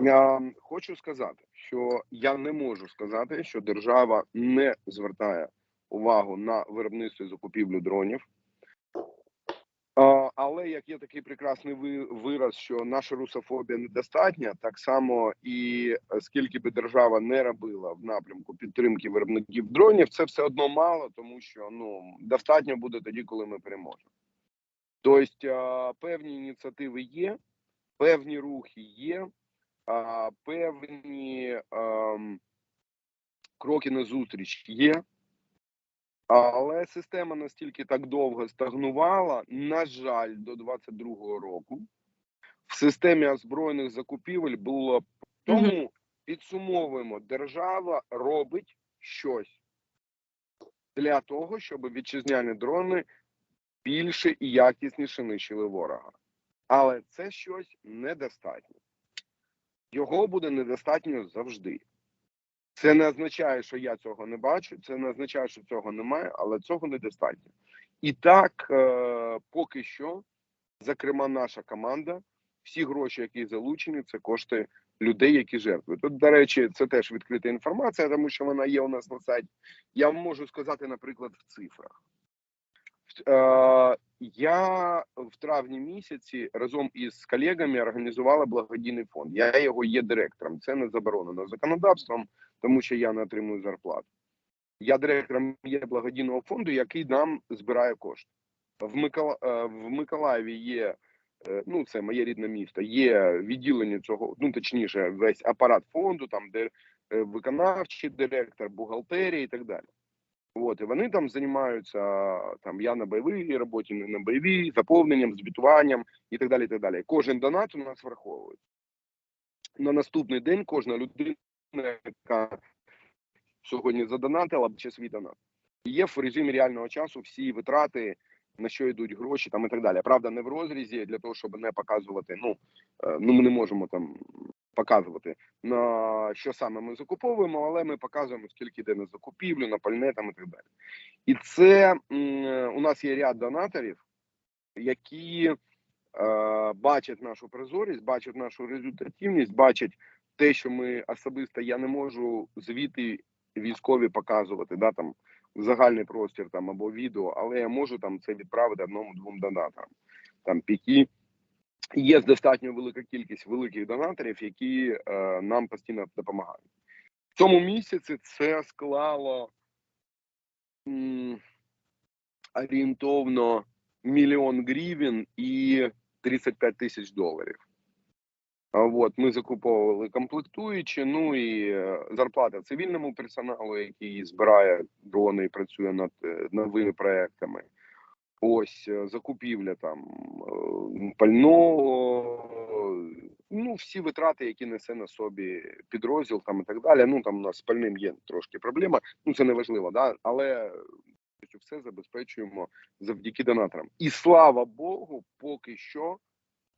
Я хочу сказати, що я не можу сказати, що держава не звертає увагу на виробництво і закупівлю дронів. Але як є такий прекрасний вираз, що наша русофобія недостатня, так само і е, скільки би держава не робила в напрямку підтримки виробників дронів, це все одно мало, тому що ну достатньо буде тоді, коли ми переможемо. Тобто певні ініціативи є, певні рухи є, певні ем, кроки назустріч є. Але система настільки так довго стагнувала, на жаль, до 22-го року в системі озброєних закупівель було тому підсумовуємо, держава робить щось для того, щоб вітчизняні дрони більше і якісніше нищили ворога. Але це щось недостатньо. Його буде недостатньо завжди. Це не означає, що я цього не бачу, це не означає, що цього немає, але цього недостатньо. І так, е, поки що, зокрема, наша команда, всі гроші, які залучені, це кошти людей, які жертвують. Тут, до речі, це теж відкрита інформація, тому що вона є у нас на сайті. Я вам можу сказати, наприклад, в цифрах. Е, я в травні місяці разом із колегами організувала благодійний фонд. Я його є директором. Це не заборонено законодавством, тому що я не отримую зарплату. Я директором є благодійного фонду, який нам збирає кошти. В, Микола... е, в Миколаєві є, е, ну це моє рідне місто, є відділення цього, ну точніше, весь апарат фонду, там де е, виконавчий директор, бухгалтерія і так далі. От, і вони там займаються там я на бойовій роботі, не на бойовій, заповненням, звітуванням і так далі. і так далі. Кожен донат у нас враховується. На наступний день кожна людина, яка сьогодні задонатила чи свій донат, є в режимі реального часу всі витрати, на що йдуть гроші там і так далі. Правда, не в розрізі для того, щоб не показувати. Ну, е, ну ми не можемо там показувати на що саме ми закуповуємо, але ми показуємо скільки йде на закупівлю, на пальне там і так далі. І це у нас є ряд донаторів, які е, бачать нашу прозорість, бачать нашу результативність, бачать те, що ми особисто я не можу звіти військові показувати, да там загальний простір там або відео, але я можу там це відправити одному-двом донаторам. Там піки є достатньо велика кількість великих донаторів, які е, нам постійно допомагають. В цьому місяці це склало м, орієнтовно мільйон гривень і 35 тисяч доларів. От ми закуповували комплектуючі, ну і е, зарплата цивільному персоналу, який збирає дрони і працює над е, новими проектами. Ось е, закупівля там е, пального, ну всі витрати, які несе на собі підрозділ, там і так далі. Ну там у нас з пальним є трошки проблема. Ну це не важливо, да але все забезпечуємо завдяки донаторам. І слава Богу, поки що.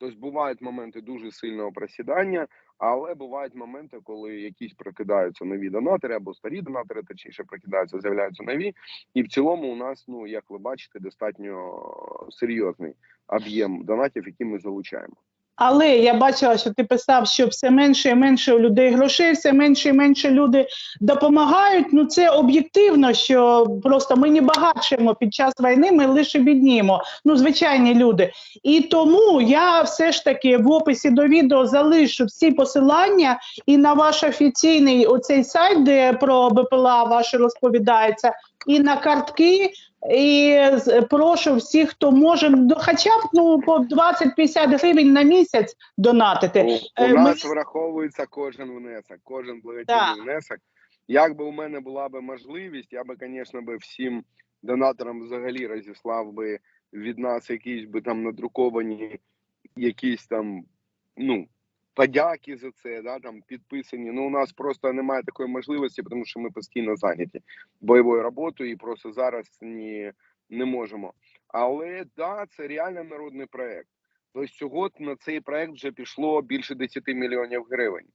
Тобто бувають моменти дуже сильного просідання, але бувають моменти, коли якісь прокидаються нові донатори або старі донатори, точніше прокидаються, з'являються нові. І в цілому у нас, ну як ви бачите, достатньо серйозний об'єм донатів, які ми залучаємо. Але я бачила, що ти писав, що все менше і менше у людей грошей, все менше і менше люди допомагають. Ну це об'єктивно, що просто ми не багатшимо під час війни, ми лише бідніємо. Ну, звичайні люди. І тому я все ж таки в описі до відео залишу всі посилання і на ваш офіційний оцей сайт, де про БПЛА ваше розповідається, і на картки. І прошу всіх, хто може, ну, хоча б ну по 20-50 гривень на місяць донатити. У, у Е, нас ми- враховується кожен внесок, кожен благодійний Так. внесок. Як би у мене була би можливість, я би, звісно, би всім донаторам взагалі розіслав би від нас якісь би там надруковані якісь там ну подяки за це, да там підписані. Ну у нас просто немає такої можливості, тому що ми постійно зайняті бойовою роботою і просто зараз ні, не можемо. Але да, це реально народний проект. Тобто цього на цей проект вже пішло більше 10 мільйонів гривень.